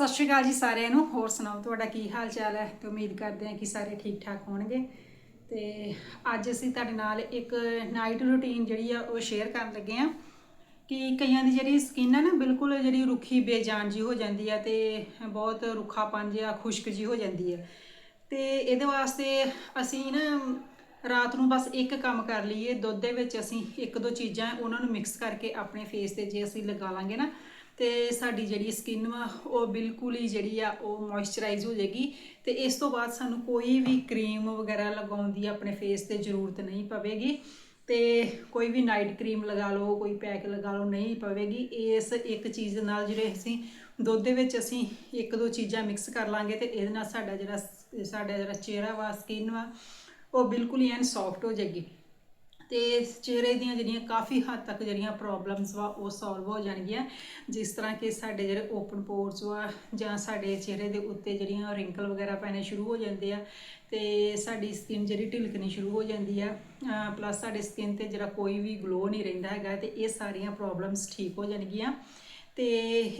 ਸਤਿ ਸ਼੍ਰੀ ਅਕਾਲ ਜੀ ਸਾਰਿਆਂ ਨੂੰ। ਹੋਰ ਸੁਣਾਓ, ਤੁਹਾਡਾ ਕੀ ਹਾਲ ਚਾਲ ਹੈ? ਤੇ ਉਮੀਦ ਕਰਦੇ ਹਾਂ ਕਿ ਸਾਰੇ ਠੀਕ ਠਾਕ ਹੋਣਗੇ। ਤੇ ਅੱਜ ਅਸੀਂ ਤੁਹਾਡੇ ਨਾਲ ਇੱਕ ਨਾਈਟ ਰੁਟੀਨ ਜਿਹੜੀ ਆ, ਉਹ ਸ਼ੇਅਰ ਕਰਨ ਲੱਗੇ ਆ ਕਿ ਕਈਆਂ ਦੀ ਜਿਹੜੀ ਸਕਿਨ ਆ ਨਾ, ਬਿਲਕੁਲ ਜਿਹੜੀ ਰੁੱਖੀ, ਬੇਜਾਨ ਜੀ ਹੋ ਜਾਂਦੀ ਆ ਤੇ ਬਹੁਤ ਰੁੱਖਾਪਨ ਜਿਹਾ, ਖੁਸ਼ਕ ਜੀ ਹੋ ਜਾਂਦੀ ਹੈ ਤੇ ਇਹਦੇ ਵਾਸਤੇ ਅਸੀਂ ਨਾ ਰਾਤ ਨੂੰ ਬਸ ਇੱਕ ਕੰਮ ਕਰ ਲਈਏ। ਦੁੱਧ ਦੇ ਵਿੱਚ ਅਸੀਂ ਇੱਕ ਦੋ ਚੀਜ਼ਾਂ ਉਹਨਾਂ ਨੂੰ ਮਿਕਸ ਕਰਕੇ ਆਪਣੇ ਫੇਸ ਤੇ ਜੇ ਅਸੀਂ ਲਗਾ ਲਾਂਗੇ ਨਾ ਤੇ ਸਾਡੀ ਜਿਹੜੀ ਸਕਿਨ ਵਾ, ਉਹ ਬਿਲਕੁਲ ਹੀ ਜਿਹੜੀ ਆ, ਉਹ ਮੋਇਸਚਰਾਈਜ਼ ਹੋ ਜਾਏਗੀ। ਤੇ ਇਸ ਤੋਂ ਬਾਅਦ ਸਾਨੂੰ ਕੋਈ ਵੀ ਕਰੀਮ ਵਗੈਰਾ ਲਗਾਉਣ ਦੀ ਆਪਣੇ ਫੇਸ ਤੇ ਜ਼ਰੂਰਤ ਨਹੀਂ ਪਵੇਗੀ। ਤੇ ਕੋਈ ਵੀ ਨਾਈਟ ਕਰੀਮ ਲਗਾ ਲਓ, ਕੋਈ ਪੈਕ ਲਗਾ ਲਓ, ਨਹੀਂ ਪਵੇਗੀ। ਇਸ ਇੱਕ ਚੀਜ਼ ਦੇ ਨਾਲ ਜਿਹੜੇ ਅਸੀਂ ਦੁੱਧ ਦੇ ਵਿੱਚ ਅਸੀਂ ਇੱਕ ਦੋ ਚੀਜ਼ਾਂ ਮਿਕਸ ਕਰ ਲਾਂਗੇ ਤੇ ਇਹਦੇ ਨਾਲ ਸਾਡਾ ਜਿਹੜਾ ਸਾਡਾ ਜਿਹੜਾ ਚਿਹਰਾ ਵਾ ਸਕਿਨ ਵਾ, ਉਹ ਬਿਲਕੁਲ ਹੀ ਐਨ ਸੌਫਟ ਹੋ ਜਾਏਗੀ। ਤੇ ਚਿਹਰੇ ਦੀਆਂ ਜਿਹੜੀਆਂ ਕਾਫੀ ਹੱਦ ਤੱਕ ਜਿਹੜੀਆਂ ਪ੍ਰੋਬਲਮਸ ਵਾ, ਉਹ ਸੋਲਵ ਹੋ ਜਾਣਗੀਆਂ। ਜਿਸ ਤਰ੍ਹਾਂ ਕਿ ਸਾਡੇ ਜਿਹੜੇ ਓਪਨ ਪੋਰਸ ਵਾ, ਜਾਂ ਸਾਡੇ ਚਿਹਰੇ ਦੇ ਉੱਤੇ ਜਿਹੜੀਆਂ ਰਿੰਕਲ ਵਗੈਰਾ ਪੈਣੇ ਸ਼ੁਰੂ ਹੋ ਜਾਂਦੇ ਆ, ਤੇ ਸਾਡੀ ਸਕਿਨ ਜਿਹੜੀ ਢਿਲਕਣੀ ਸ਼ੁਰੂ ਹੋ ਜਾਂਦੀ ਆ ਪਲੱਸ ਸਾਡੇ ਸਕਿਨ ਤੇ ਜਿਹੜਾ ਕੋਈ ਵੀ ਗਲੋ ਨਹੀਂ ਰਹਿੰਦਾ ਹੈਗਾ, ਤੇ ਇਹ ਸਾਰੀਆਂ ਪ੍ਰੋਬਲਮਸ ਠੀਕ ਹੋ ਜਾਣਗੀਆਂ। ਤੇ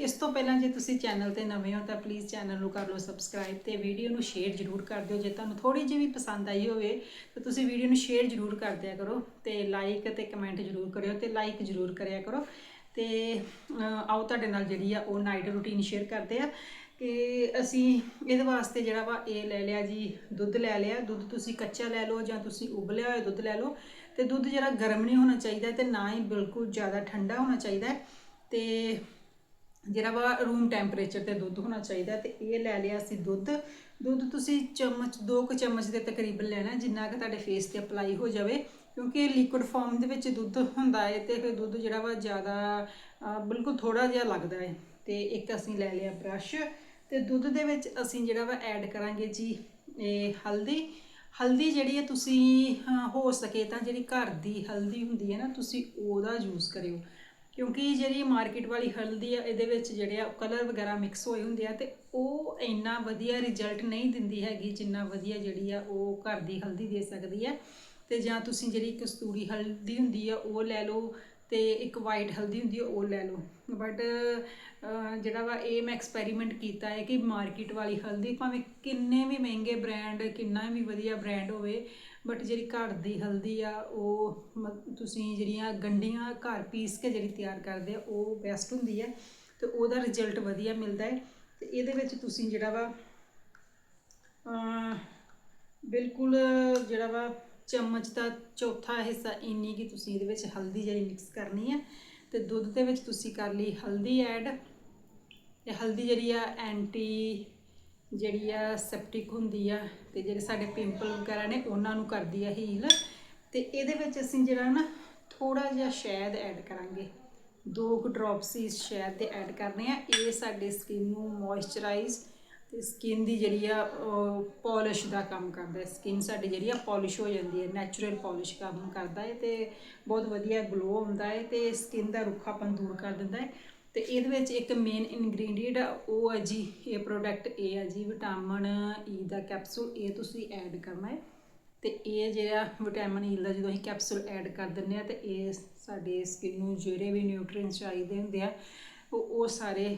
ਇਸ ਤੋਂ ਪਹਿਲਾਂ ਜੇ ਤੁਸੀਂ ਚੈਨਲ ਤੇ ਨਵੇਂ ਹੋ ਤਾਂ ਪਲੀਜ਼ ਚੈਨਲ ਨੂੰ ਕਰ ਲਓ ਸਬਸਕ੍ਰਾਈਬ ਤੇ ਵੀਡੀਓ ਨੂੰ ਸ਼ੇਅਰ ਜ਼ਰੂਰ ਕਰ ਦਿਓ। ਜੇ ਤੁਹਾਨੂੰ ਥੋੜੀ ਜਿਹੀ ਵੀ ਪਸੰਦ ਆਈ ਹੋਵੇ ਤਾਂ ਤੁਸੀਂ ਵੀਡੀਓ ਨੂੰ ਸ਼ੇਅਰ ਜ਼ਰੂਰ ਕਰ ਦਿਆ ਕਰੋ ਤੇ ਲਾਈਕ ਤੇ ਕਮੈਂਟ ਜ਼ਰੂਰ ਕਰਿਓ ਤੇ ਲਾਈਕ ਜ਼ਰੂਰ ਕਰਿਆ ਕਰੋ। ਤੇ ਆਓ ਤੁਹਾਡੇ ਨਾਲ ਜਿਹੜੀ ਆ ਉਹ ਨਾਈਟ ਰੂਟੀਨ ਸ਼ੇਅਰ ਕਰਦੇ ਆ ਕਿ ਅਸੀਂ ਇਹਦੇ ਵਾਸਤੇ ਜਿਹੜਾ ਵਾ ਇਹ ਲੈ ਲਿਆ ਜੀ, ਦੁੱਧ ਲੈ ਲਿਆ। ਦੁੱਧ ਤੁਸੀਂ ਕੱਚਾ ਲੈ ਲਓ ਜਾਂ ਤੁਸੀਂ ਉਬਲਿਆ ਹੋਇਆ ਦੁੱਧ ਲੈ ਲਓ। ਤੇ ਦੁੱਧ ਜਿਹੜਾ ਗਰਮ ਨਹੀਂ ਹੋਣਾ ਚਾਹੀਦਾ ਤੇ ਨਾ ਹੀ ਬਿਲਕੁਲ ਜ਼ਿਆਦਾ ਠੰਡਾ ਹੋਣਾ ਚਾਹੀਦਾ। ਹੈ ਤੇ ਜਿਹੜਾ ਵਾ ਰੂਮ ਟੈਂਪਰੇਚਰ ਤੇ ਦੁੱਧ ਹੋਣਾ ਚਾਹੀਦਾ ਤੇ ਇਹ ਲੈ ਲਿਆ ਸੀ ਦੁੱਧ। ਦੁੱਧ ਤੁਸੀਂ ਚਮਚ, ਦੋ ਕੁ ਚਮਚ ਦੇ ਤਕਰੀਬਨ ਲੈਣਾ, ਜਿੰਨਾ ਕਿ ਤੁਹਾਡੇ ਫੇਸ ਤੇ ਅਪਲਾਈ ਹੋ ਜਾਵੇ, ਕਿਉਂਕਿ ਲਿਕੁਇਡ ਫਾਰਮ ਦੇ ਵਿੱਚ ਦੁੱਧ ਹੁੰਦਾ ਹੈ ਤੇ ਫਿਰ ਦੁੱਧ ਜਿਹੜਾ ਵਾ ਜ਼ਿਆਦਾ ਬਿਲਕੁਲ ਥੋੜਾ ਜਿਹਾ ਲੱਗਦਾ ਹੈ ਤੇ ਇੱਕ ਅਸੀਂ ਲੈ ਲਿਆ ਬ੍ਰਸ਼ ਤੇ ਦੁੱਧ ਦੇ ਵਿੱਚ ਅਸੀਂ ਜਿਹੜਾ ਵਾ ਐਡ ਕਰਾਂਗੇ ਜੀ, ਇਹ ਹਲਦੀ। ਹਲਦੀ ਜਿਹੜੀ ਹੈ ਤੁਸੀਂ ਹੋ ਸਕੇ ਤਾਂ ਜਿਹੜੀ ਘਰ ਦੀ ਹਲਦੀ ਹੁੰਦੀ ਹੈ ਨਾ, ਤੁਸੀਂ ਉਹਦਾ ਯੂਜ਼ ਕਰਿਓ। ਕਿਉਂਕਿ ਜਿਹੜੀ ਮਾਰਕੀਟ ਵਾਲੀ ਹਲਦੀ ਆ, ਇਹਦੇ ਵਿੱਚ ਜਿਹੜੇ ਆ ਕਲਰ ਵਗੈਰਾ ਮਿਕਸ ਹੋਏ ਹੁੰਦੇ ਆ ਤੇ ਉਹ ਇੰਨਾ ਵਧੀਆ ਰਿਜ਼ਲਟ ਨਹੀਂ ਦਿੰਦੀ ਹੈਗੀ ਜਿੰਨਾ ਵਧੀਆ ਜਿਹੜੀ ਆ ਉਹ ਘਰ ਦੀ ਹਲਦੀ ਦੇ ਸਕਦੀ ਹੈ ਤੇ ਜਾਂ ਤੁਸੀਂ ਜਿਹੜੀ ਕਸਤੂਰੀ ਹਲਦੀ ਹੁੰਦੀ ਆ, ਉਹ ਲੈ ਲਓ ਤੇ ਇੱਕ ਵਾਈਟ ਹਲਦੀ ਹੁੰਦੀ ਆ, ਉਹ ਲੈ ਲਓ। ਬਟ ਜਿਹੜਾ ਵਾ ਇਹ ਮੈਂ ਐਕਸਪੈਰੀਮੈਂਟ ਕੀਤਾ ਹੈ ਕਿ ਮਾਰਕੀਟ ਵਾਲੀ ਹਲਦੀ ਭਾਵੇਂ ਕਿੰਨੇ ਵੀ ਮਹਿੰਗੇ ਬ੍ਰਾਂਡ ਕਿੰਨਾ ਵੀ ਵਧੀਆ ਬ੍ਰਾਂਡ ਹੋਵੇ ਬਟ ਜਿਹੜੀ ਘਰ ਦੀ ਹਲਦੀ ਆ, ਉਹ ਮ- ਤੁਸੀਂ ਜਿਹੜੀਆਂ ਗੰਡੀਆਂ ਘਰ ਪੀਸ ਕੇ ਜਿਹੜੀ ਤਿਆਰ ਕਰਦੇ ਆ, ਉਹ ਬੈਸਟ ਹੁੰਦੀ ਹੈ ਤੇ ਉਹਦਾ ਰਿਜ਼ਲਟ ਵਧੀਆ ਮਿਲਦਾ ਹੈ। ਤੇ ਇਹਦੇ ਵਿੱਚ ਤੁਸੀਂ ਜਿਹੜਾ ਵਾ ਬਿਲਕੁਲ ਜਿਹੜਾ ਵਾ ਚਮਚ ਦਾ ਚੌਥਾ ਹਿੱਸਾ ਇੰਨੀ ਕਿ ਤੁਸੀਂ ਇਹਦੇ ਵਿੱਚ ਹਲਦੀ ਜਿਹੜੀ ਮਿਕਸ ਕਰਨੀ ਹੈ ਤੇ ਦੁੱਧ ਦੇ ਵਿੱਚ ਤੁਸੀਂ ਕਰ ਲਈ ਹਲਦੀ ਐਡ ਤੇ ਹਲਦੀ ਜਿਹੜੀ ਆ ਐਂਟੀ ਜਿਹੜੀ ਆ ਸੈਪਟਿਕ ਹੁੰਦੀ ਆ ਤੇ ਜਿਹੜੇ ਸਾਡੇ ਪਿੰਪਲ ਵਗੈਰਾ ਨੇ, ਉਹਨਾਂ ਨੂੰ ਕਰਦੀ ਆ ਹੀਲ ਤੇ ਇਹਦੇ ਵਿੱਚ ਅਸੀਂ ਜਿਹੜਾ ਨਾ ਥੋੜਾ ਜਿਹਾ ਸ਼ਹਿਦ ਐਡ ਕਰਾਂਗੇ। ਦੋ ਕੁ ਡ੍ਰੌਪਸ ਹੀ ਸ਼ਹਿਦ ਦੇ ਐਡ ਕਰਨੇ ਆ। ਇਹ ਸਾਡੇ ਸਕਿਨ ਨੂੰ ਮੋਇਸਚਰਾਈਜ਼ ਤੇ ਸਕਿਨ ਦੀ ਜਿਹੜੀ ਆ ਪਾਲਿਸ਼ ਦਾ ਕੰਮ ਕਰਦਾ ਹੈ। ਸਕਿਨ ਸਾਡੀ ਜਿਹੜੀ ਆ ਪਾਲਿਸ਼ ਹੋ ਜਾਂਦੀ ਹੈ ਨੈਚੁਰਲ ਪਾਲਿਸ਼ ਕੰਮ ਕਰਦਾ ਹੈ ਤੇ ਬਹੁਤ ਵਧੀਆ ਗਲੋ ਹੁੰਦਾ ਹੈ ਤੇ ਸਕਿਨ ਦਾ ਰੁੱਖਾਪਨ ਦੂਰ ਕਰ ਦਿੰਦਾ ਹੈ। ਤੇ ਇਹਦੇ ਵਿੱਚ ਇੱਕ ਮੇਨ ਇਨਗਰੀਡੀਐਂਟ ਆ, ਉਹ ਹੈ ਜੀ, ਇਹ ਪ੍ਰੋਡਕਟ ਇਹ ਹੈ ਜੀ ਵਿਟਾਮਿਨ ਈ e ਦਾ ਕੈਪਸੂਲ ਇਹ ਤੁਸੀਂ ਐਡ ਕਰਨਾ ਹੈ। ਤੇ ਇਹ ਜਿਹੜਾ ਵਿਟਾਮਿਨ ਈ e ਦਾ ਜਦੋਂ ਅਸੀਂ ਕੈਪਸੂਲ ਐਡ ਕਰ ਦਿੰਦੇ ਆ ਤੇ ਇਹ ਸਾਡੇ ਸਕਿਨ ਨੂੰ ਜਿਹੜੇ ਵੀ ਨਿਊਟ੍ਰੀਐਂਟਸ ਚਾਹੀਦੇ ਹੁੰਦੇ ਆ, ਉਹ ਉਹ ਸਾਰੇ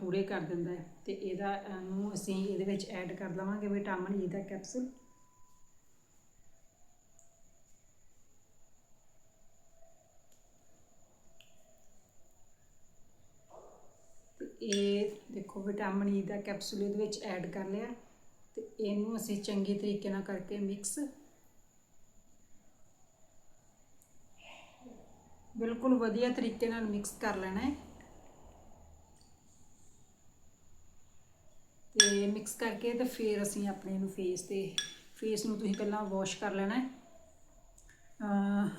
ਪੂਰੇ ਕਰ ਦਿੰਦਾ ਹੈ। ਤੇ ਇਹਦਾ ਨੂੰ ਅਸੀਂ ਇਹਦੇ ਵਿੱਚ ਐਡ ਕਰ ਲਵਾਂਗੇ ਵਿਟਾਮਿਨ ਈ e ਦਾ ਕੈਪਸੂਲ ਇਹ ਦੇਖੋ ਵਿਟਾਮਿਨ ਈ e ਦਾ ਕੈਪਸੂਲ ਇਹਦੇ ਵਿੱਚ ਐਡ ਕਰ ਲਿਆ ਤੇ ਇਹਨੂੰ ਅਸੀਂ ਚੰਗੇ ਤਰੀਕੇ ਨਾਲ ਕਰਕੇ ਮਿਕਸ ਬਿਲਕੁਲ ਵਧੀਆ ਤਰੀਕੇ ਨਾਲ ਮਿਕਸ ਕਰ ਲੈਣਾ ਹੈ। ਤੇ ਮਿਕਸ ਕਰਕੇ ਤੇ ਫਿਰ ਅਸੀਂ ਆਪਣੇ ਨੂੰ ਫੇਸ ਤੇ ਫੇਸ ਨੂੰ ਤੁਸੀਂ ਪਹਿਲਾਂ ਵਾਸ਼ ਕਰ ਲੈਣਾ ਹੈ।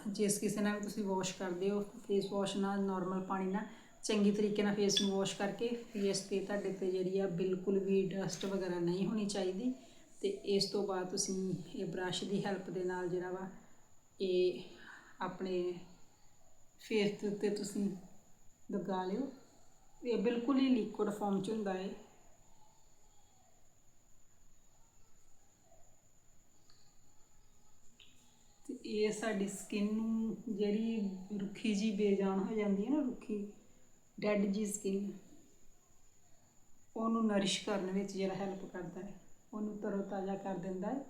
ਜਿਸ ਕਿਸੇ ਨਾਲ ਵੀ ਤੁਸੀਂ ਵਾਸ਼ ਕਰਦੇ ਹੋ ਫੇਸ ਵਾਸ਼ ਨਾਲ ਨਾਰਮਲ ਪਾਣੀ ਨਾਲ ਚੰਗੀ ਤਰੀਕੇ ਨਾਲ ਫੇਸ ਨੂੰ ਵਾਸ਼ ਕਰਕੇ ਫੇਸ ਤੇ ਤੁਹਾਡੇ ਤੇ ਜਿਹੜੀ ਆ ਬਿਲਕੁਲ ਵੀ ਡਸਟ ਵਗੈਰਾ ਨਹੀਂ ਹੋਣੀ ਚਾਹੀਦੀ ਤੇ ਇਸ ਤੋਂ ਬਾਅਦ ਤੁਸੀਂ ਇਹ ਬ੍ਰਸ਼ ਦੀ ਹੈਲਪ ਦੇ ਨਾਲ ਜਿਹੜਾ ਵਾ ਇਹ ਆਪਣੇ ਫੇਸ ਦੇ ਉੱਤੇ ਤੁਸੀਂ ਲਗਾ ਲਿਓ। ਇਹ ਬਿਲਕੁਲ ਹੀ ਲਿਕੁਇਡ ਫਾਰਮ 'ਚ ਹੁੰਦਾ ਹੈ ਤੇ ਇਹ ਸਾਡੀ ਸਕਿਨ ਨੂੰ ਜਿਹੜੀ ਰੁੱਖੀ ਜੀ ਬੇਜਾਨ ਹੋ ਜਾਂਦੀ ਹੈ ਨਾ ਰੁੱਖੀ ਡੈਡ ਜੀ ਸਕਿਨ ਉਹਨੂੰ ਨਰਿਸ਼ ਕਰਨ ਵਿੱਚ ਜਿਹੜਾ ਹੈਲਪ ਕਰਦਾ ਹੈ, ਉਹਨੂੰ ਤਰੋਤਾਜ਼ਾ ਕਰ ਦਿੰਦਾ ਹੈ।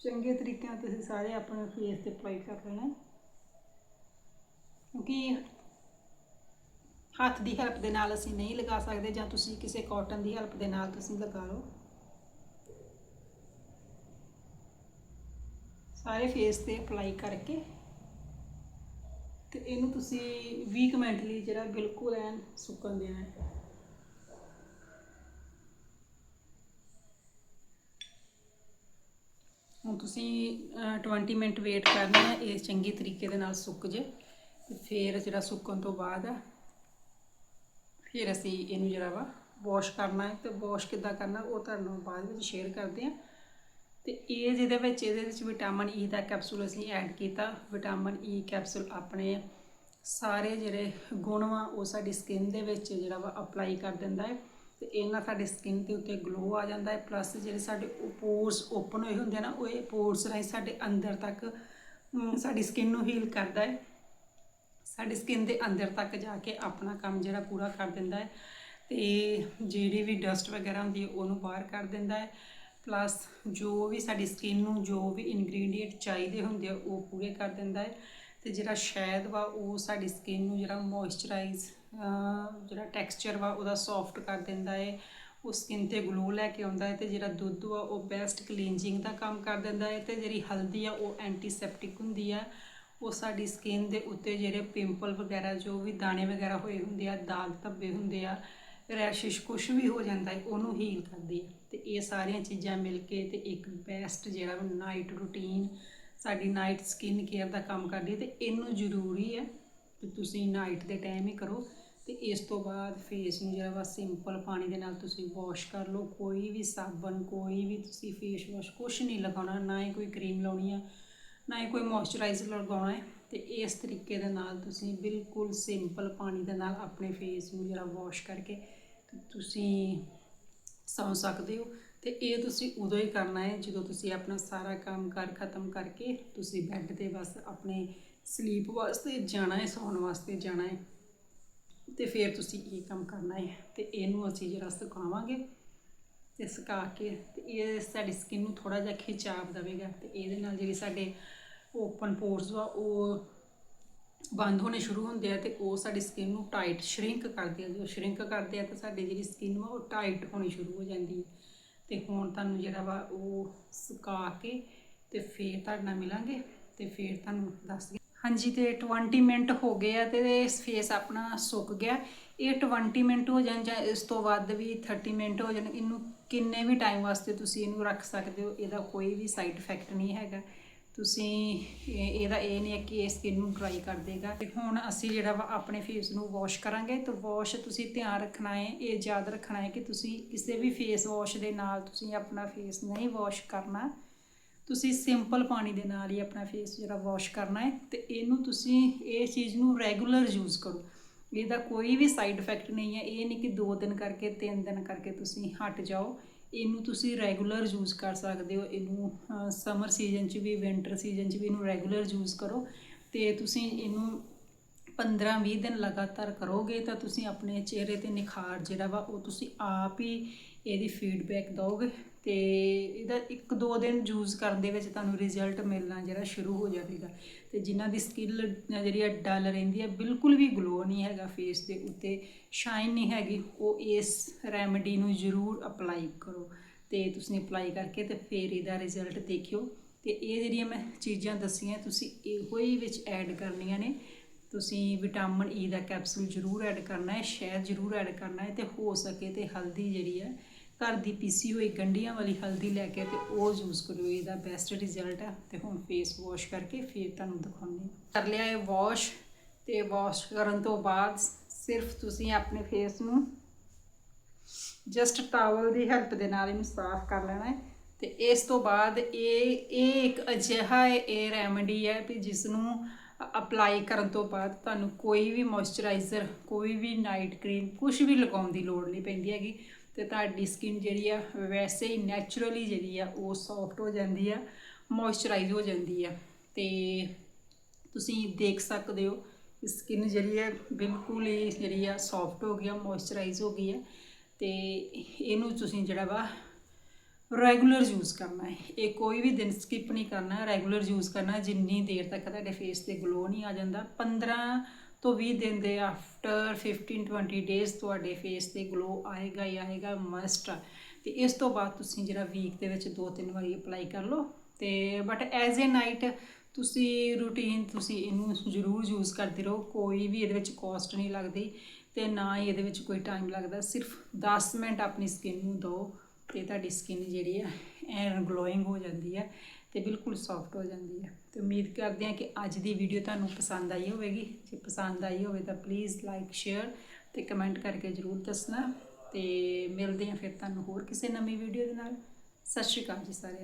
ਚੰਗੇ ਤਰੀਕੇ ਨਾਲ ਤੁਸੀਂ ਸਾਰੇ ਆਪਣੇ ਫੇਸ ਤੇ ਅਪਲਾਈ ਕਰ ਲੈਣਾ ਕਿਉਂਕਿ ਹੱਥ ਦੀ ਹੈਲਪ ਦੇ ਨਾਲ ਅਸੀਂ ਨਹੀਂ ਲਗਾ ਸਕਦੇ ਜਾਂ ਤੁਸੀਂ ਕਿਸੇ ਕਾਟਨ ਦੀ ਹੈਲਪ ਦੇ ਨਾਲ ਤੁਸੀਂ ਲਗਾ ਲਓ। ਸਾਰੇ ਫੇਸ ਤੇ ਅਪਲਾਈ ਕਰਕੇ ਤੇ ਇਹਨੂੰ ਤੁਸੀਂ 20 ਮਿੰਟ ਲਈ ਜਿਹੜਾ ਬਿਲਕੁਲ ਐਨ ਸੁੱਕਣ ਦੇਣਾ ਹੈ। ਹੁਣ ਤੁਸੀਂ ਅਹ, 20 ਮਿੰਟ ਵੇਟ ਕਰਨਾ ਹੈ ਇਹ ਚੰਗੀ ਤਰੀਕੇ ਦੇ ਨਾਲ ਸੁੱਕ ਜੇ ਤੇ ਫਿਰ ਜਿਹੜਾ ਸੁੱਕਣ ਤੋਂ ਬਾਅਦ ਆ ਫਿਰ ਅਸੀਂ ਇਹਨੂੰ ਜਿਹੜਾ ਵਾ ਵਾਸ਼ ਕਰਨਾ ਹੈ ਤੇ ਵਾਸ਼ ਕਿੱਦਾਂ ਕਰਨਾ ਉਹ ਤੁਹਾਨੂੰ ਬਾਅਦ ਵਿੱਚ ਸ਼ੇਅਰ ਕਰਦੇ ਹਾਂ। ਤੇ ਇਹ ਜਿਹਦੇ ਵਿੱਚ, ਇਹਦੇ ਵਿੱਚ ਵਿਟਾਮਿਨ ਈ e ਦਾ ਕੈਪਸੂਲ ਅਸੀਂ ਐਡ ਕੀਤਾ। ਵਿਟਾਮਿਨ ਈ ਕੈਪਸੂਲ ਆਪਣੇ ਸਾਰੇ ਜਿਹੜੇ ਗੁਣ ਵਾ, ਉਹ ਸਾਡੀ ਸਕਿਨ ਦੇ ਵਿੱਚ ਜਿਹੜਾ ਵਾ ਅਪਲਾਈ ਕਰ ਦਿੰਦਾ ਹੈ। ਤੇ ਇਹਨਾਂ ਸਾਡੀ ਸਕਿਨ ਦੇ ਉੱਤੇ ਗਲੋ ਆ ਜਾਂਦਾ ਹੈ। ਪਲੱਸ ਜਿਹੜੇ ਸਾਡੇ ਪੋਰਸ ਓਪਨ ਹੋਏ ਹੁੰਦੇ ਆ ਨਾ, ਉਹ ਇਹ ਪੋਰਸ ਰਾਹੀਂ ਸਾਡੇ ਅੰਦਰ ਤੱਕ ਸਾਡੀ ਸਕਿਨ ਨੂੰ ਹੀਲ ਕਰਦਾ ਹੈ। ਸਾਡੀ ਸਕਿਨ ਦੇ ਅੰਦਰ ਤੱਕ ਜਾ ਕੇ ਆਪਣਾ ਕੰਮ ਜਿਹੜਾ ਪੂਰਾ ਕਰ ਦਿੰਦਾ ਹੈ। ਤੇ ਜਿਹੜੀ ਵੀ ਡਸਟ ਵਗੈਰਾ ਹੁੰਦੀ ਹੈ, ਉਹਨੂੰ ਬਾਹਰ ਕਰ ਦਿੰਦਾ ਹੈ। ਪਲੱਸ ਜੋ ਵੀ ਸਾਡੀ ਸਕਿਨ ਨੂੰ ਜੋ ਵੀ ਇਨਗਰੀਡੀਐਂਟ ਚਾਹੀਦੇ ਹੁੰਦੇ ਆ, ਉਹ ਪੂਰੇ ਕਰ ਦਿੰਦਾ ਹੈ। ਤੇ ਜਿਹੜਾ ਸ਼ਹਿਦ ਵਾ, ਉਹ ਸਾਡੀ ਸਕਿਨ ਨੂੰ ਜਿਹੜਾ ਮੋਇਸਚਰਾਈਜ਼ ਜਿਹੜਾ ਟੈਕਸਚਰ ਵਾ, ਉਹਦਾ ਸੌਫਟ ਕਰ ਦਿੰਦਾ ਹੈ। ਉਹ ਸਕਿਨ ਤੇ ਗਲੋ ਲੈ ਕੇ ਆਉਂਦਾ ਹੈ ਤੇ ਜਿਹੜਾ ਦੁੱਧ ਵਾ, ਉਹ ਬੈਸਟ ਕਲੀਨਜਿੰਗ ਦਾ ਕੰਮ ਕਰ ਦਿੰਦਾ ਹੈ ਤੇ ਜਿਹੜੀ ਹਲਦੀ ਆ, ਉਹ ਐਂਟੀਸੈਪਟਿਕ ਹੁੰਦੀ ਆ। ਉਹ ਸਾਡੀ ਸਕਿਨ ਦੇ ਉੱਤੇ ਜਿਹੜੇ ਪਿੰਪਲ ਵਗੈਰਾ, ਜੋ ਵੀ ਦਾਣੇ ਵਗੈਰਾ ਹੋਏ ਹੁੰਦੇ ਆ, ਦਾਗ ਧੱਬੇ ਹੁੰਦੇ ਆ ਰੈਸ਼ਿਸ਼ ਕੁਝ ਵੀ ਹੋ ਜਾਂਦਾ ਹੈ, ਉਹਨੂੰ ਹੀਲ ਕਰਦੀ ਹੈ ਤੇ ਇਹ ਸਾਰੀਆਂ ਚੀਜ਼ਾਂ ਮਿਲ ਕੇ ਤੇ ਇੱਕ ਬੈਸਟ ਜਿਹੜਾ ਨਾਈਟ ਰੂਟੀਨ ਸਾਡੀ ਨਾਈਟ ਸਕਿਨ ਕੇਅਰ ਦਾ ਕੰਮ ਕਰਦੀ ਹੈ ਤੇ ਇਹਨੂੰ ਜ਼ਰੂਰੀ ਹੈ ਕਿ ਤੁਸੀਂ ਨਾਈਟ ਦੇ ਟਾਈਮ ਹੀ ਕਰੋ। ਤੇ ਇਸ ਤੋਂ ਬਾਅਦ ਫੇਸ ਨੂੰ ਜਿਹੜਾ ਵਾ ਸਿੰਪਲ ਪਾਣੀ ਦੇ ਨਾਲ ਤੁਸੀਂ ਵਾਸ਼ ਕਰ ਲਓ, ਕੋਈ ਵੀ ਸਾਬਣ, ਕੋਈ ਵੀ ਤੁਸੀਂ ਫੇਸ ਵਾਸ਼ ਕੁਝ ਨਹੀਂ ਲਗਾਉਣਾ, ਨਾ ਹੀ ਕੋਈ ਕਰੀਮ ਲਾਉਣੀ ਆ, ਨਾ ਹੀ ਕੋਈ ਮੋਇਸਚਰਾਈਜ਼ਰ ਲਗਾਉਣਾ ਹੈ। ਤੇ ਇਸ ਤਰੀਕੇ ਦੇ ਨਾਲ ਤੁਸੀਂ ਬਿਲਕੁਲ ਸਿੰਪਲ ਪਾਣੀ ਦੇ ਨਾਲ ਆਪਣੇ ਫੇਸ ਨੂੰ ਜਿਹੜਾ ਵਾਸ਼ ਕਰਕੇ ਤੁਸੀਂ ਸੌਂ ਸਕਦੇ ਹੋ ਤੇ ਇਹ ਤੁਸੀਂ ਉਦੋਂ ਹੀ ਕਰਨਾ ਹੈ ਜਦੋਂ ਤੁਸੀਂ ਆਪਣਾ ਸਾਰਾ ਕੰਮ ਕਰ ਖਤਮ ਕਰਕੇ ਤੁਸੀਂ ਬੈੱਡ ਤੇ ਬਸ ਆਪਣੇ ਸਲੀਪ ਵਾਸਤੇ ਜਾਣਾ ਹੈ, ਸੌਣ ਵਾਸਤੇ ਜਾਣਾ ਹੈ। ਤੇ ਫਿਰ ਤੁਸੀਂ ਇਹ ਕੰਮ ਕਰਨਾ ਹੈ ਤੇ ਇਹਨੂੰ ਅਸੀਂ ਜਿਹੜਾ ਸੁਕਾਵਾਂਗੇ ਤੇ ਸੁਕਾ ਕੇ ਤੇ ਇਹ ਸਾਡੀ ਸਕਿਨ ਨੂੰ ਥੋੜਾ ਜਿਹਾ ਖਿਚਾਵ ਦੇਵੇਗਾ ਤੇ ਇਹਦੇ ਨਾਲ ਜਿਹੜੀ ਸਾਡੇ ਓਪਨ ਪੋਰਸ ਵਾ ਉਹ ਬੰਦ ਹੋਣੇ ਸ਼ੁਰੂ ਹੁੰਦੇ ਆ ਤੇ ਉਹ ਸਾਡੀ ਸਕਿਨ ਨੂੰ ਟਾਈਟ ਸ਼ਰਿੰਕ ਕਰਦੇ ਆ। ਜਦੋਂ ਸ਼ਰਿੰਕ ਕਰਦੇ ਆ ਤਾਂ ਸਾਡੀ ਜਿਹੜੀ ਸਕਿਨ ਵਾ ਉਹ ਟਾਈਟ ਹੋਣੀ ਸ਼ੁਰੂ ਹੋ ਜਾਂਦੀ ਹੈ ਤੇ ਹੁਣ ਤੁਹਾਨੂੰ ਜਿਹੜਾ ਵਾ ਉਹ ਸੁਕਾ ਕੇ ਤੇ ਫੇਰ ਤੁਹਾਡੇ ਨਾਲ ਮਿਲਾਂਗੇ ਤੇ ਫੇਰ ਤੁਹਾਨੂੰ ਦੱਸ ਹਾਂਜੀ, ਤੇ 20 ਮਿੰਟ ਹੋ ਗਏ ਆ ਤੇ ਫੇਸ ਆਪਣਾ ਸੁੱਕ ਗਿਆ। ਇਹ 20 ਮਿੰਟ ਹੋ ਜਾਣ ਜਾਂ ਇਸ ਤੋਂ ਵੱਧ ਵੀ 30 ਮਿੰਟ ਹੋ ਜਾਣ, ਇਹਨੂੰ ਕਿੰਨੇ ਵੀ ਟਾਈਮ ਵਾਸਤੇ ਤੁਸੀਂ ਇਹਨੂੰ ਰੱਖ ਸਕਦੇ ਹੋ, ਇਹਦਾ ਕੋਈ ਵੀ ਸਾਈਡ ਇਫੈਕਟ ਨਹੀਂ ਹੈਗਾ। ਤੁਸੀਂ ਇਹ- ਇਹਦਾ ਇਹ ਨਹੀਂ ਹੈ ਕਿ ਇਹ ਸਕਿਨ ਨੂੰ ਡਰਾਈ ਕਰ ਦੇਗਾ। ਤੇ ਹੁਣ ਅਸੀਂ ਜਿਹੜਾ ਵਾ ਆਪਣੇ ਫੇਸ ਨੂੰ ਵਾਸ਼ ਕਰਾਂਗੇ, ਤਾਂ ਵਾਸ਼ ਤੁਸੀਂ ਧਿਆਨ ਰੱਖਣਾ ਹੈ, ਇਹ ਯਾਦ ਰੱਖਣਾ ਹੈ ਕਿ ਤੁਸੀਂ ਕਿਸੇ ਵੀ ਫੇਸ ਵਾਸ਼ ਦੇ ਨਾਲ ਤੁਸੀਂ ਆਪਣਾ ਫੇਸ ਨਹੀਂ ਵਾਸ਼ ਕਰਨਾ। ਤੁਸੀਂ ਸਿੰਪਲ ਪਾਣੀ ਦੇ ਨਾਲ ਹੀ ਆਪਣਾ ਫੇਸ ਜਿਹੜਾ ਵਾਸ਼ ਕਰਨਾ ਹੈ, ਤੇ ਇਹਨੂੰ ਤੁਸੀਂ ਇਹ ਚੀਜ਼ ਨੂੰ ਰੈਗੂਲਰ ਯੂਜ਼ ਕਰੋ। ਇਹਦਾ ਕੋਈ ਵੀ ਸਾਈਡ ਇਫੈਕਟ ਨਹੀਂ ਹੈ, ਇਹ ਨਹੀਂ ਕਿ 2 ਦਿਨ ਕਰਕੇ 3 ਦਿਨ ਕਰਕੇ ਤੁਸੀਂ ਹਟ ਜਾਓ। ਇਹਨੂੰ ਤੁਸੀਂ ਰੈਗੂਲਰ ਯੂਜ਼ ਕਰ ਸਕਦੇ ਹੋ, ਇਹਨੂੰ ਸਮਰ ਸੀਜ਼ਨ 'ਚ ਵੀ ਵਿੰਟਰ ਸੀਜ਼ਨ 'ਚ ਵੀ ਇਹਨੂੰ ਰੈਗੂਲਰ ਯੂਜ਼ ਕਰੋ ਤੇ ਤੁਸੀਂ ਇਹਨੂੰ 15-20 ਦਿਨ ਲਗਾਤਾਰ ਕਰੋਗੇ ਤਾਂ ਤੁਸੀਂ ਆਪਣੇ ਚਿਹਰੇ ਤੇ ਨਿਖਾਰ ਜਿਹੜਾ ਵਾ ਉਹ ਤੁਸੀਂ ਆਪ ਹੀ ਇਹਦੀ ਫੀਡਬੈਕ ਦਿਓਗੇ। ਤੇ ਇਹਦਾ ਇੱਕ ਦੋ ਦਿਨ ਯੂਜ਼ ਕਰਨ ਦੇ ਵਿੱਚ ਤੁਹਾਨੂੰ ਰਿਜ਼ਲਟ ਮਿਲਣਾ ਜਿਹੜਾ ਸ਼ੁਰੂ ਹੋ ਜਾਵੇਗਾ। ਤੇ ਜਿਨ੍ਹਾਂ ਦੀ ਸਕਿੱਲ ਜਿਹੜੀ ਆ ਡਲ ਰਹਿੰਦੀ ਹੈ ਬਿਲਕੁਲ ਵੀ ਗਲੋ ਨਹੀਂ ਹੈਗਾ ਫੇਸ ਦੇ ਉੱਤੇ ਸ਼ਾਈਨ ਨਹੀਂ ਹੈਗੀ, ਉਹ ਇਸ ਰੈਮਡੀ ਨੂੰ ਜ਼ਰੂਰ ਅਪਲਾਈ ਕਰੋ। ਤੇ ਤੁਸੀਂ ਅਪਲਾਈ ਕਰਕੇ ਤੇ ਫਿਰ ਇਹਦਾ ਰਿਜ਼ਲਟ ਦੇਖਿਓ। ਤੇ ਇਹ ਜਿਹੜੀਆਂ ਮੈਂ ਚੀਜ਼ਾਂ ਦੱਸੀਆਂ, ਤੁਸੀਂ ਇਹੋ ਹੀ ਵਿੱਚ ਐਡ ਕਰਨੀਆਂ ਨੇ। ਤੁਸੀਂ ਵਿਟਾਮਿਨ ਈ e ਦਾ ਕੈਪਸੂਲ ਜ਼ਰੂਰ ਐਡ ਕਰਨਾ ਹੈ, ਸ਼ਹਿਦ ਜ਼ਰੂਰ ਐਡ ਕਰਨਾ ਹੈ ਤੇ ਹੋ ਸਕੇ ਤੇ ਹਲਦੀ ਜਿਹੜੀ ਹੈ ਘਰ ਦੀ ਪੀਸੀ ਹੋਈ ਗੰਢੀਆਂ ਵਾਲੀ ਹਲਦੀ ਲੈ ਕੇ ਤੇ ਉਹ ਯੂਜ਼ ਕਰਿਓ, ਇਹਦਾ ਬੈਸਟ ਰਿਜ਼ਲਟ ਹੈ ਤੇ ਹੁਣ ਫੇਸ ਵਾਸ਼ ਕਰਕੇ ਫਿਰ ਤੁਹਾਨੂੰ ਦਿਖਾਉਂਦੀ ਕਰ ਲਿਆ ਇਹ ਵਾਸ਼ ਤੇ ਵਾਸ਼ ਕਰਨ ਤੋਂ ਬਾਅਦ ਸਿਰਫ ਤੁਸੀਂ ਆਪਣੇ ਫੇਸ ਨੂੰ ਜਸਟ ਟਾਵਲ ਦੀ ਹੈਲਪ ਦੇ ਨਾਲ ਇਹਨੂੰ ਸਾਫ਼ ਕਰ ਲੈਣਾ ਹੈ। ਤੇ ਇਸ ਤੋਂ ਬਾਅਦ ਇਹ ਇਹ ਇੱਕ ਅਜਿਹਾ ਇਹ ਰੈਮਡੀ ਹੈ ਵੀ ਜਿਸ ਨੂੰ ਅਪਲਾਈ ਕਰਨ ਤੋਂ ਬਾਅਦ ਤੁਹਾਨੂੰ ਕੋਈ ਵੀ ਮੋਇਸਚਰਾਈਜ਼ਰ ਕੋਈ ਵੀ ਨਾਈਟ ਕਰੀਮ ਕੁਝ ਵੀ ਲਗਾਉਣ ਦੀ ਲੋੜ ਨਹੀਂ ਪੈਂਦੀ ਹੈਗੀ। ਤੇ ਤੁਹਾਡੀ ਸਕਿਨ ਜਿਹੜੀ ਆ, ਵੈਸੇ ਹੀ ਨੈਚੁਰਲੀ ਜਿਹੜੀ ਆ, ਉਹ ਸੌਫਟ ਹੋ ਜਾਂਦੀ ਆ ਮੋਇਸਚਰਾਈਜ਼ ਹੋ ਜਾਂਦੀ ਆ। ਤੇ ਤੁਸੀਂ ਦੇਖ ਸਕਦੇ ਹੋ ਸਕਿਨ ਜਿਹੜੀ ਹੈ ਬਿਲਕੁਲ ਹੀ ਜਿਹੜੀ ਆ ਸੌਫਟ ਹੋ ਗਈ ਆ ਮੋਇਸਚਰਾਈਜ਼ ਹੋ ਗਈ ਹੈ ਤੇ ਇਹਨੂੰ ਤੁਸੀਂ ਜਿਹੜਾ ਵਾ ਰੈਗੂਲਰ ਯੂਜ਼ ਕਰਨਾ ਹੈ। ਇਹ ਕੋਈ ਵੀ ਦਿਨ ਸਕਿਪ ਨਹੀਂ ਕਰਨਾ ਰੈਗੂਲਰ ਯੂਜ਼ ਕਰਨਾ, ਜਿੰਨੀ ਦੇਰ ਤੱਕ ਤੁਹਾਡੇ ਫੇਸ ਤੇ ਗਲੋ ਨਹੀਂ ਆ ਜਾਂਦਾ 15 ਤੋਂ 20 ਦਿਨ ਦੇ ਆਫਟਰ 15 20 ਡੇਜ਼ ਤੁਹਾਡੇ ਫੇਸ ਤੇ ਗਲੋ ਆਏਗਾ ਹੀ ਆਏਗਾ ਮਸਟ ਤੇ ਇਸ ਤੋਂ ਬਾਅਦ ਤੁਸੀਂ ਜਿਹੜਾ ਵੀਕ ਦੇ ਵਿੱਚ ਦੋ, ਤਿੰਨ ਵਾਰੀ ਅਪਲਾਈ ਕਰ ਲਓ। ਤੇ ਬਟ ਐਜ਼ ਅ ਨਾਈਟ ਤੁਸੀਂ ਰੂਟੀਨ ਤੁਸੀਂ ਇਹਨੂੰ ਜ਼ਰੂਰ ਯੂਜ਼ ਕਰਦੇ ਰਹੋ। ਕੋਈ ਵੀ ਇਹਦੇ ਵਿੱਚ ਕੋਸਟ ਨਹੀਂ ਲੱਗਦੀ ਤੇ ਨਾ ਹੀ ਇਹਦੇ ਵਿੱਚ ਕੋਈ ਟਾਈਮ ਲੱਗਦਾ। ਸਿਰਫ 10 ਮਿੰਟ ਆਪਣੀ ਸਕਿਨ ਨੂੰ ਦਿਓ ਤੇ ਤੁਹਾਡੀ ਸਕਿਨ ਜਿਹੜੀ ਹੈ ਐਨ ਗਲੋਇੰਗ ਹੋ ਜਾਂਦੀ ਹੈ ਤੇ ਬਿਲਕੁਲ ਸੌਫਟ ਹੋ ਜਾਂਦੀ ਹੈ। ਤੇ ਉਮੀਦ ਕਰਦੇ ਹਾਂ ਕਿ ਅੱਜ ਦੀ ਵੀਡੀਓ ਤੁਹਾਨੂੰ ਪਸੰਦ ਆਈ ਹੋਵੇਗੀ। ਜੇ ਪਸੰਦ ਆਈ ਹੋਵੇ ਤਾਂ ਪਲੀਜ਼ ਲਾਈਕ ਸ਼ੇਅਰ ਤੇ ਕਮੈਂਟ ਕਰਕੇ ਜਰੂਰ ਦੱਸਣਾ। ਤੇ ਮਿਲਦੇ ਹਾਂ ਫਿਰ ਤੁਹਾਨੂੰ ਹੋਰ ਕਿਸੇ ਨਵੀਂ ਵੀਡੀਓ ਦੇ ਨਾਲ। ਸਤਿ ਸ਼੍ਰੀ ਅਕਾਲ ਜੀ ਸਾਰੇ